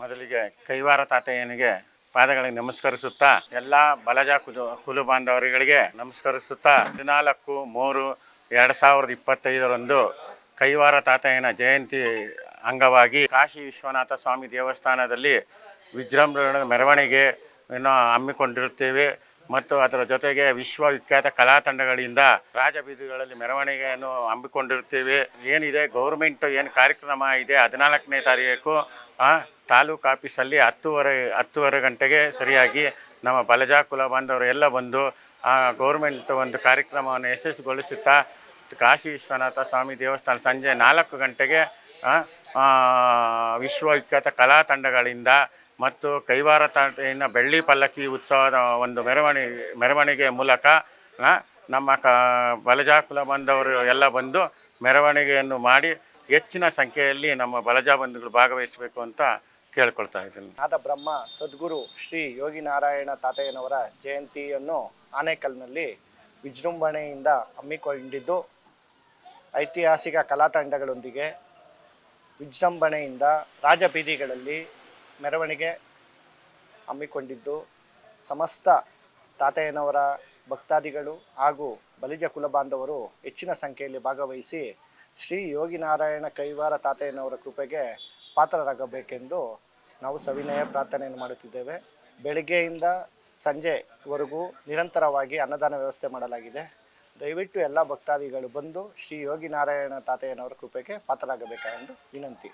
ಮೊದಲಿಗೆ ಕೈವಾರ ತಾತಯ್ಯನಿಗೆ ಪಾದಗಳಿಗೆ ನಮಸ್ಕರಿಸುತ್ತಾ, ಎಲ್ಲ ಬಲಜ ಕುಲು ಕುಲು ಬಾಂಧವರುಗಳಿಗೆ ನಮಸ್ಕರಿಸುತ್ತಾ, ಹದಿನಾಲ್ಕು ಮೂರು ಎರಡು ಸಾವಿರದ ಇಪ್ಪತ್ತೈದರಂದು ಕೈವಾರ ತಾತಯ್ಯನ ಜಯಂತಿ ಅಂಗವಾಗಿ ಕಾಶಿ ವಿಶ್ವನಾಥ ಸ್ವಾಮಿ ದೇವಸ್ಥಾನದಲ್ಲಿ ವಿಜೃಂಭಣೆ ಮೆರವಣಿಗೆ ಹಮ್ಮಿಕೊಂಡಿರುತ್ತೇವೆ. ಮತ್ತು ಅದರ ಜೊತೆಗೆ ವಿಶ್ವವಿಖ್ಯಾತ ಕಲಾ ತಂಡಗಳಿಂದ ರಾಜಬೀದಿಗಳಲ್ಲಿ ಮೆರವಣಿಗೆಯನ್ನು ಹಮ್ಮಿಕೊಂಡಿರುತ್ತೇವೆ. ಏನಿದೆ? ಗೌರ್ಮೆಂಟ್ ಏನು ಕಾರ್ಯಕ್ರಮ ಇದೆ? ಹದಿನಾಲ್ಕನೇ ತಾರೀಕು ತಾಲೂಕು ಆಫೀಸಲ್ಲಿ ಹತ್ತುವರೆ ಹತ್ತುವರೆ ಗಂಟೆಗೆ ಸರಿಯಾಗಿ ನಮ್ಮ ಬಲಜಾ ಕುಲ ಬಾಂಧವರು ಎಲ್ಲ ಬಂದು ಆ ಗೌರ್ಮೆಂಟ್ ಒಂದು ಕಾರ್ಯಕ್ರಮವನ್ನು ಯಶಸ್ವಿಗೊಳಿಸುತ್ತಾ ಕಾಶಿ ವಿಶ್ವನಾಥ ಸ್ವಾಮಿ ದೇವಸ್ಥಾನ ಸಂಜೆ ನಾಲ್ಕು ಗಂಟೆಗೆ ವಿಶ್ವವಿಖ್ಯಾತ ಕಲಾ ತಂಡಗಳಿಂದ ಮತ್ತು ಕೈವಾರ ತಾಟಿನ ಬೆಳ್ಳಿ ಪಲ್ಲಕ್ಕಿ ಉತ್ಸವದ ಒಂದು ಮೆರವಣಿಗೆ ಮೆರವಣಿಗೆ ಮೂಲಕ ನಮ್ಮ ಕ, ಬಲಜಾ ಕುಲ ಬಂದವರು ಎಲ್ಲ ಬಂದು ಮೆರವಣಿಗೆಯನ್ನು ಮಾಡಿ ಹೆಚ್ಚಿನ ಸಂಖ್ಯೆಯಲ್ಲಿ ನಮ್ಮ ಬಲಜಾ ಬಂಧುಗಳು ಭಾಗವಹಿಸಬೇಕು ಅಂತ ಕೇಳ್ಕೊಳ್ತಾ ಇದ್ದೀನಿ. ಆದ ಬ್ರಹ್ಮ ಸದ್ಗುರು ಶ್ರೀ ಯೋಗಿ ನಾರಾಯಣ ತಾತಯ್ಯನವರ ಜಯಂತಿಯನ್ನು ಆನೇಕಲ್ನಲ್ಲಿ ವಿಜೃಂಭಣೆಯಿಂದ ಹಮ್ಮಿಕೊಂಡಿದ್ದು ಐತಿಹಾಸಿಕ ಕಲಾತಂಡಗಳೊಂದಿಗೆ ವಿಜೃಂಭಣೆಯಿಂದ ರಾಜಬೀದಿಗಳಲ್ಲಿ ಮೆರವಣಿಗೆ ಹಮ್ಮಿಕೊಂಡಿದ್ದು ಸಮಸ್ತ ತಾತಯ್ಯನವರ ಭಕ್ತಾದಿಗಳು ಹಾಗೂ ಬಲಿಜ ಕುಲಬಾಂಧವರು ಹೆಚ್ಚಿನ ಸಂಖ್ಯೆಯಲ್ಲಿ ಭಾಗವಹಿಸಿ ಶ್ರೀ ಯೋಗಿ ನಾರಾಯಣ ಕೈವಾರ ತಾತಯ್ಯನವರ ಕೃಪೆಗೆ ಪಾತ್ರರಾಗಬೇಕೆಂದು ನಾವು ಸವಿನಯ ಪ್ರಾರ್ಥನೆಯನ್ನು ಮಾಡುತ್ತಿದ್ದೇವೆ. ಬೆಳಗ್ಗೆಯಿಂದ ಸಂಜೆವರೆಗೂ ನಿರಂತರವಾಗಿ ಅನ್ನದಾನ ವ್ಯವಸ್ಥೆ ಮಾಡಲಾಗಿದೆ. ದಯವಿಟ್ಟು ಎಲ್ಲ ಭಕ್ತಾದಿಗಳು ಬಂದು ಶ್ರೀ ಯೋಗಿ ನಾರಾಯಣ ತಾತಯ್ಯನವರ ಕೃಪೆಗೆ ಪಾತ್ರರಾಗಬೇಕೆಂದು ವಿನಂತಿ.